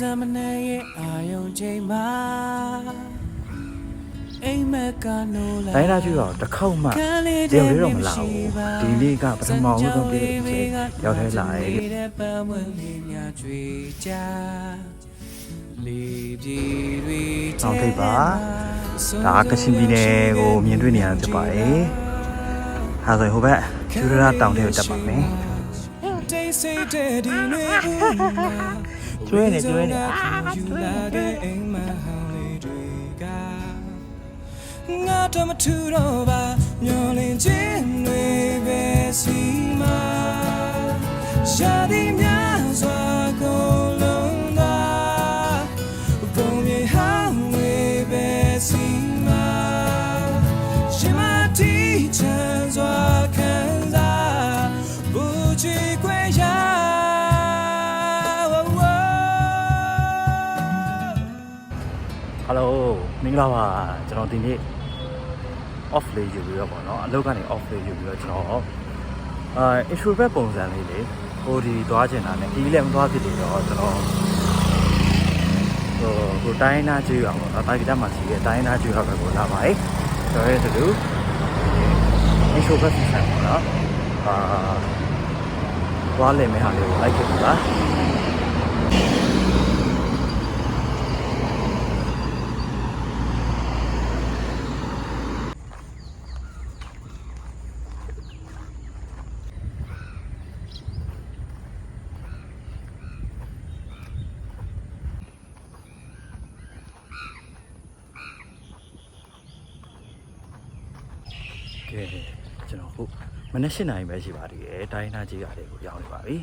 စမနဲ့ရဲ့အာယုံချိန်မှာအိမ်မက်နိုးလာတိုင်းလာကျူတော့တစ်ခေါက်မှတယောက်လေးတော့မလာဘူးဒီနေ့ကပထမဦးဆုံးတွေ့တဲ့အချိန်ရောက်ထဲလာတယ်တဲ့ပန်းဝင်လေးများကြွေကြလေးပြည်တွေအောင်ထိပ်ပါဒါကချင်ပြည်နယ်ကိုမြင်တွေ့နေရတာဖြစ်ပါတယ်ဟာဆိုရင်ဟိုဘက်ကျူရနာတောင်ထဲကိုတက်ပါမယ် တိတ်ဆိတ်တဲ့ဒီနေ့ဦးမှာကျွေးနေကျွေးနေယူလာတဲ့အိမ်မဟောင်းလေးတွေကငါတော့မထူတော့ပါမျောလင်းခြင်းတွေပဲစီမရှာဒီများစွာကု မင်္ဂလာပါကျွန်တော်ဒီနေ့ off လေးယူပြီးတော့ပေါ့နော်အလုပ်ကနေ off လေးယူပြီးတော့ကျွန်တော်အာ introvert ပုံစံလေးလေဟိုဒီသွားချင်တာနဲ့ဒီလည်းမသွားဖြစ်နေတော့ကျွန်တော်ဟိုဟိုတိုင်းနာကျွေးအောင်ပေါ့နော်တာဂီတာမှာရှိတဲ့တိုင်းနာကျွေးအောင်ပဲကိုလာပါတယ်ကျွန်တော်ရဲ့တူ introvert ပုံစံပေါ့နော်အာသွားလည်မဲ့ဟာလေးကိုလိုက်ခဲ့ပါ ကဲကျွန် တော်ဟုတ်မနေ့၈နာရီပဲရှိပါသေးတယ်တိုင်းနာကြီးကလေးကိုရောက်နေပါပြီ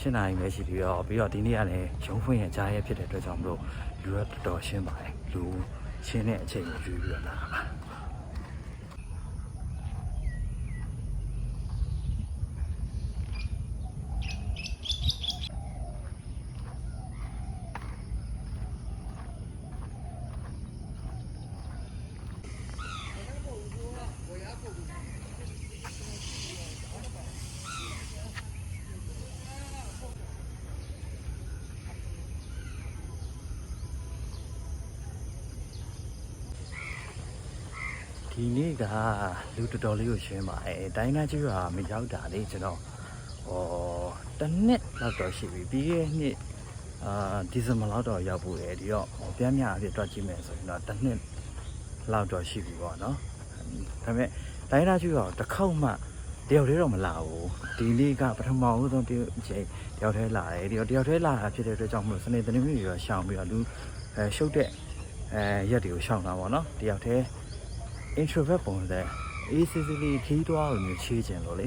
၈နာရီပဲရှိပြီးတော့ပြီးတော့ဒီနေ့ကလည်းရုံးဖွင့်ရကြားရဲဖြစ်တဲ့အတွက်ကြောင့်မလို့လူရတော်တော်ရှင်းပါတယ်လူရှင်းတဲ့အချိန်ကိုယူပြီးတော့လာတာပါ ဒီနေ့ကလူတော်တော်လေးကိုရှင်းပါတယ်တိုင်းနာကြီးကမရောက်တာလေကျွန်တော်ဟောတစ်နှစ်လောက်တော့ရှိပြီပြီးခဲ့နှစ်အာဒီဇင်ဘာလောက်တော့ရောက်ဖို့လေဒီတော့ဟောပြန်များအဖြစ်တွက်ကြည့်မယ်ဆိုရင်တော့တစ်နှစ်လောက်တော့ရှိပြီပေါ့နော်ဒါပေမဲ့တိုင်းနာကြီးကတော့တစ်ခေါက်မှတယောက်တည်းတော့မလာဘူးဒီနေ့ကပထမဦးဆုံးတယောက်အချိန်တယောက်တည်းလာတယ်ဒီတော့တယောက်တည်းလာတာဖြစ်တဲ့အတွက်ကြောင့်မလို့စနေတနင်္ဂနွေတွေတော့ရှောင်ပြီးတော့လူအဲရှုပ်တဲ့အဲရက်တွေကိုရှောင်တာပေါ့နော်တယောက်တည်း introvert ပုံစံအေးစစ်စစ်လေးခီးသွားလို့မျိုးချေးခြင်းလို့လေ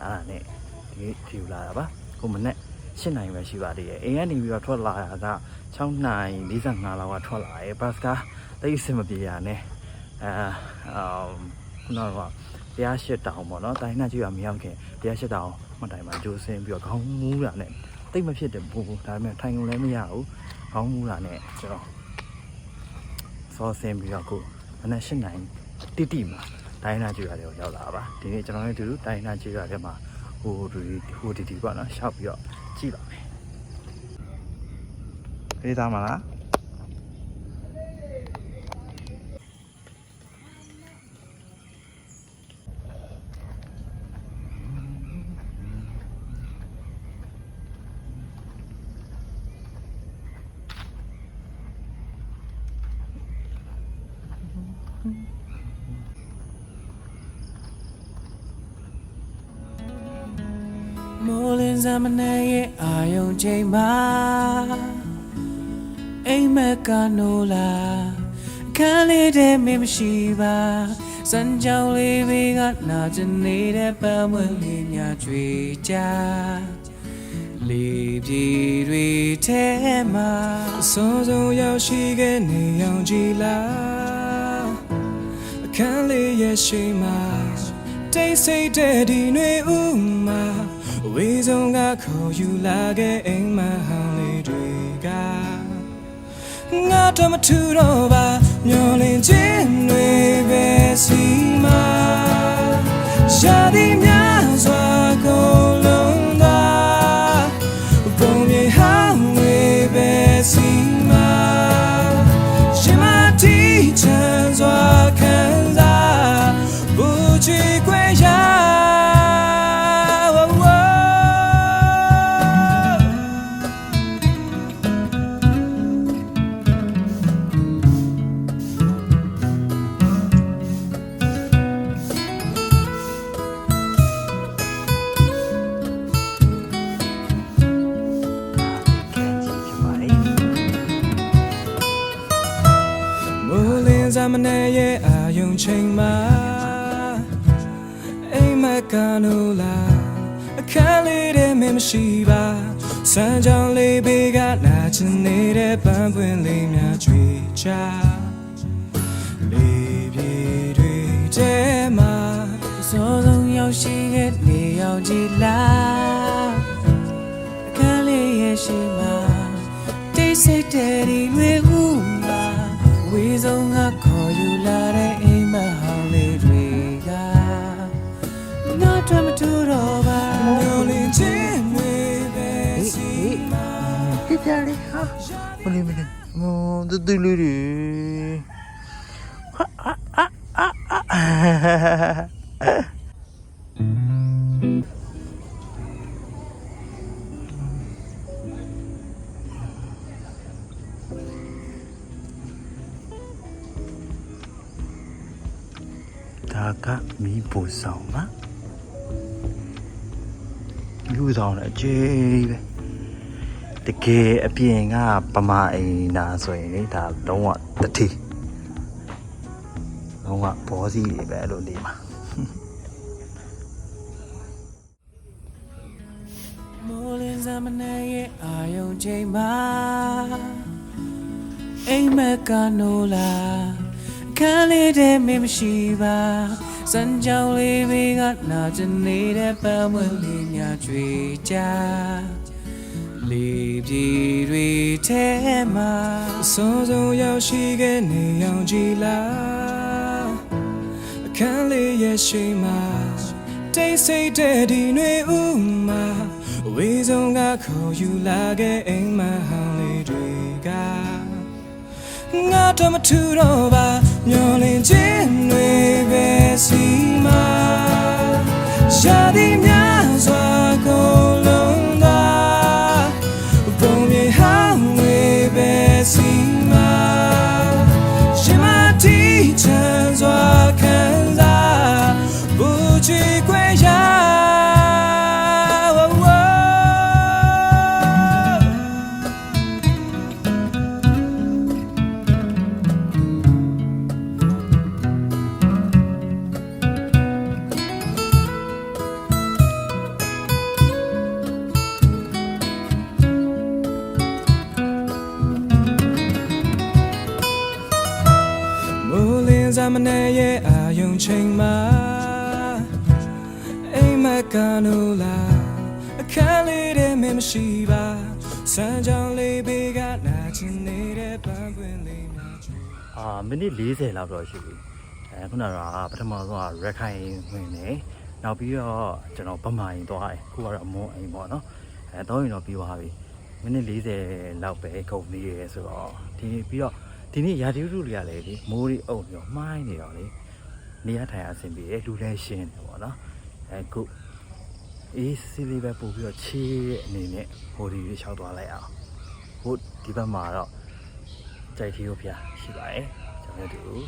အဲ့ဒါနဲ့ဒီဒီလာတာပါကိုမနဲ့၈နိုင်ပဲရှိပါသေးတယ်အိမ်ကနေပြီးတော့ထွက်လာတာက6နိုင်45လောက်ကထွက်လာတယ်ဘတ်စကားတိတ်အဆင်မပြေရနဲ့အာအော်ခုနကတရားရှစ်တောင်ပေါ့နော်တိုင်းနာကြည့်ရမရောက်ခင်တရားရှစ်တောင်မှတ်တိုင်မှာဂျိုးစင်းပြီးတော့ခေါင်းမူးတာနဲ့တိတ်မဖြစ်တယ်ဘူးဒါပေမဲ့ထိုင်ကုန်လည်းမရဘူးခေါင်းမူးတာနဲ့ကျွန်တော်စောစင်းပြီးတော့ကိုမနဲ့၈နိုင် တိတိမှာတိုင်းနာကျွေရတယ်ကိုရောက်လာပါဒီနေ့ကျွန်တော်တို့တူတိုင်းနာကျွေရထဲမှာဟိုဒီဟိုဒီဒီပေါ့နော်ရှောက်ပြီးတော့ကြည့်ပါမယ်အေးသားမလား လင်းစမနဲ့ရဲ့အာယုံချိန်မှာအိမ်မက်ကနိုးလာအခန်းလေးတဲ့မင်းမရှိပါစံကြောင်လေးတွေကနာကျင်နေတဲ့ပန်းမွေလေးများကြွေကြလေးပြည်တွေထဲမှာအစောဆုံးရောက်ရှိခဲ့နေအောင်ကြည်လားအခန်းလေးရဲ့ရှိမှာတိတ်ဆိတ်တဲ့ဒီຫນွေဥမှာ အဝေးဆုံးကခေါ်ယူလာခဲ့အိမ်မဟောင်းလေးတွေကငါတော့မထူတော့ပါမျောလင်းခြင်းတွေပဲစီမရှာဒီများစွာကု မနဲ့ရဲ့အာယုံချိန်မှာအိမ်မက်ကတော့လာအခန်းလေးတည်းမမရှိပါစမ်းကြောင်လေးဘေးကလာချင်နေတဲ့ပန်းပွင့်လေးများကြွေချလေးပြေတွေတဲမှာစောဆုံးရောက်ရှိခဲ့နေရောက်ကြည်လားအခန်းလေးရဲ့ရှိမှာတိတ်ဆိတ်တဲ့ဒီတွေ လေးဟာမလေးမလေးမောတူတူလေးတွေဟာအာအာအာဒါကမီးပူဆောင်ပါလူဆောင်လည်းအကျေးပဲ တကယ်အပြင်ကပမာအိမ်နာဆိုရင်လေဒါလုံးဝတတိလုံးဝဘောစီတွေပဲအဲ့လိုနေမှာမိုးလင်းစမနဲ့ရဲ့အာယုံချိန်မှာအိမ်မက်ကနိုးလာအခန်းလေးတည်းမမရှိပါစံကြောင်လေးဘေးကနာကျင်နေတဲ့ပန်းမွေလေးများကြွေကြ လေးပြေတွေထဲမှာအစောဆုံးရောက်ရှိခဲ့နေအောင်ကြည်လားအခန်းလေးရဲ့ရှိမှာတိတ်ဆိတ်တဲ့ဒီနှွေဦးမှာဝေဆုံးကခေါ်ယူလာခဲ့အိမ်မဟောင်းလေးတွေကငါတော့မထူတော့ပါမျောလင်းခြင်းတွေပဲစီမှာရှာသည်များ မနဲ့ရဲ့အာယုံချိန်မှာအိမ်မက်ကတော့လာအခန်းလေးတည်းမမရှိပါစမ်းကြောင်လေးဘေးကလာချင်နေတဲ့ပန်းပွင့်လေးများချူအာမိနစ်40လောက်တော့ရှိပြီအဲခုနကပထမဆုံးကရက်ခိုင်ဝင်နေနောက်ပြီးတော့ကျွန်တော်ဗမာရင်သွားတယ်ခုကတော့အမွန်အိမ်ပေါ့နော်အဲတော့ရင်တော့ပြီးသွားပြီမိနစ်40လောက်ပဲကုန်နေရဲဆိုတော့ဒီပြီးတော့ ဒီနေ့ရာသီဥတုတွေကလည်းဒီမိုးရီအုပ်ပြီးတော့မှိုင်းနေတော့လေနေရထိုင်အဆင်ပြေတယ်လူလည်းရှင်းတယ်ပေါ့နော်အဲခုအေးစီလေးပဲပို့ပြီးတော့ချေးတဲ့အနေနဲ့ဟိုဒီလေးလျှောက်သွားလိုက်အောင်ဟိုဒီဘက်မှာတော့ကြိုက်သေးလို့ဖျားရှိပါတယ်ကျွန်တော်တို့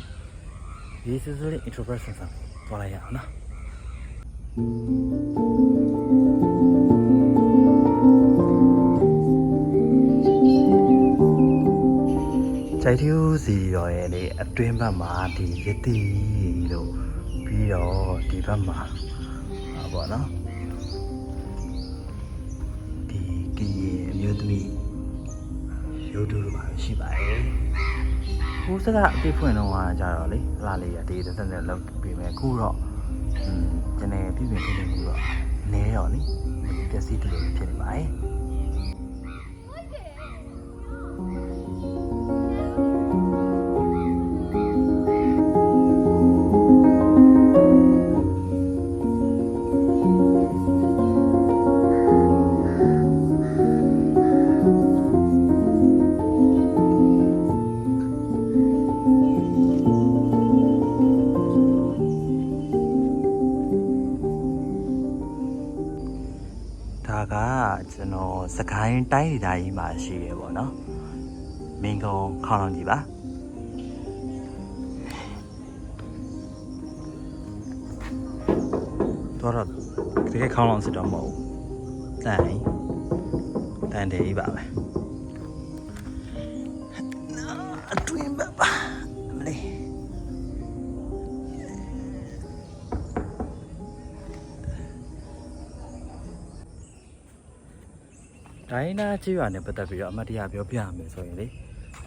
ဒီစစလေး introversion ဆန်သွားလိုက်ရအောင်နော် အတွင်းဘက်မှာဒီရတိလို့ပြီးတော့ဒီဘက်မှာဟာပေါ့နော်ဒီကရင်အမျိုးသမီးရုပ်တုလိုပါရှိပါတယ်။ဟိုစကအတိတ်ဖွင့်တော့ကကြတော့လေအလားလေးရတေးတက်တက်လောက်ပြီးမယ်ခုတော့อืมကျွန်တော်ပြည်ပြင်ပြည်နေမှုတော့နဲတော့လေပျက်စီးတယ်လို့ဖြစ်နေပါတယ် ကိုင်းတိုင်းဒေသကြီးမှာရှိရပေါ့နော်မင်းကုန်းခေါင်းလောင်ကြီးပါတော့တော့တကယ်ခေါင်းလောင်စစ်တော့မဟုတ်ဘူးတန်တန်တယ်ကြီးပါပဲ ဒိုင်းနာကျွာနဲ့ပတ်သက်ပြီးတော့အမတ်တရားပြောပြရမယ်ဆိုရင်လေ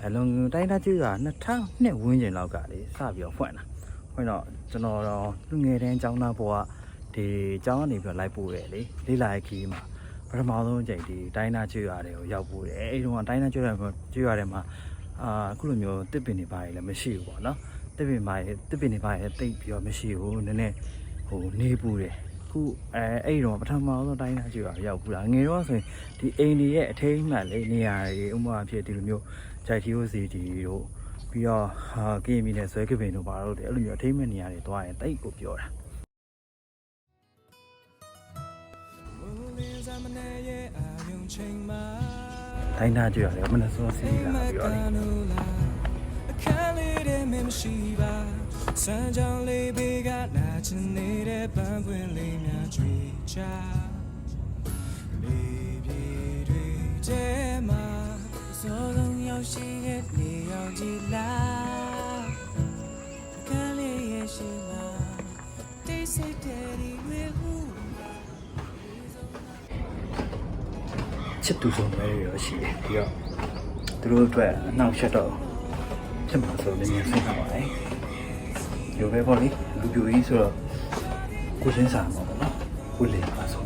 အလုံးဒိုင်းနာကျွာ2000နှစ်ဝန်းကျင်လောက်ကလေစပြီးတော့ဖွင့်တာဖွင့်တော့ကျွန်တော်တော့လူငယ်တန်းចောင်းသားဘဝဒီចောင်းကနေပြီးတော့လိုက်ပို့တယ်လေလေးလာရဲ့ခီးမှာပထမဆုံးအချိန်ဒီဒိုင်းနာကျွာတွေကိုရောက်ပို့တယ်အဲဒီတော့ဒိုင်းနာကျွာကျွာတွေမှာအာအခုလိုမျိုးတစ်ပင်တွေပါရလည်းမရှိဘူးပေါ့နော်တစ်ပင်ပါရတစ်ပင်တွေပါရတိတ်ပြီးတော့မရှိဘူးနည်းနည်းဟိုနေပူတယ် ခုအဲအဲ့ဒီတော့ပထမဆုံးတိုင်းသားကြည့်ရရောက်ဘူးလားငယ်တော့ဆိုရင်ဒီအိမ်တွေရဲ့အထိမ်းအမှန်လေးနေရာတွေဥပမာဖြစ်ဒီလိုမျိုးဂျိုက်တီယိုစီတီတို့ပြီးတော့ဟာကင်းမီနဲ့ဆွဲကပင်တို့ပါတော့တယ်အဲ့လိုမျိုးအထိမ်းအမှန်နေရာတွေတွားရင်တိတ်ကိုပြောတာမူလင်းစမနေရဲ့အာယုံချိန်မှာတိုင်းသားကြည့်ရတယ်မနက်စောစီးလာပြီးတော့လေအခန်းလေးတဲ့မမရှိပါ စံကြောင်လေးဘေးကနာချင်နေတဲ့ပန်းပွင့်လေးများကြွေချလေးပြေတွေတဲမှာစောဆုံးရောက်ရှိခဲ့နေအောင်ကြည်လားအခန်းလေးရဲ့ရှိမှာတိတ်ဆိတ်တဲ့ဒီတွေဟူချစ်သူဆုံးပဲရောရှိတယ်ပြီးတော့သူတို့အတွက်အနောက်ရှက်တော့ဖြစ်မှာဆိုလည်းညစိတ်ပါပါတယ် ဒီလိုပဲပေါ့လေလူပြိုကြီးဆိုတော့ကိုစင်းစာမှာပေါ့နော်ကိုလေပါဆို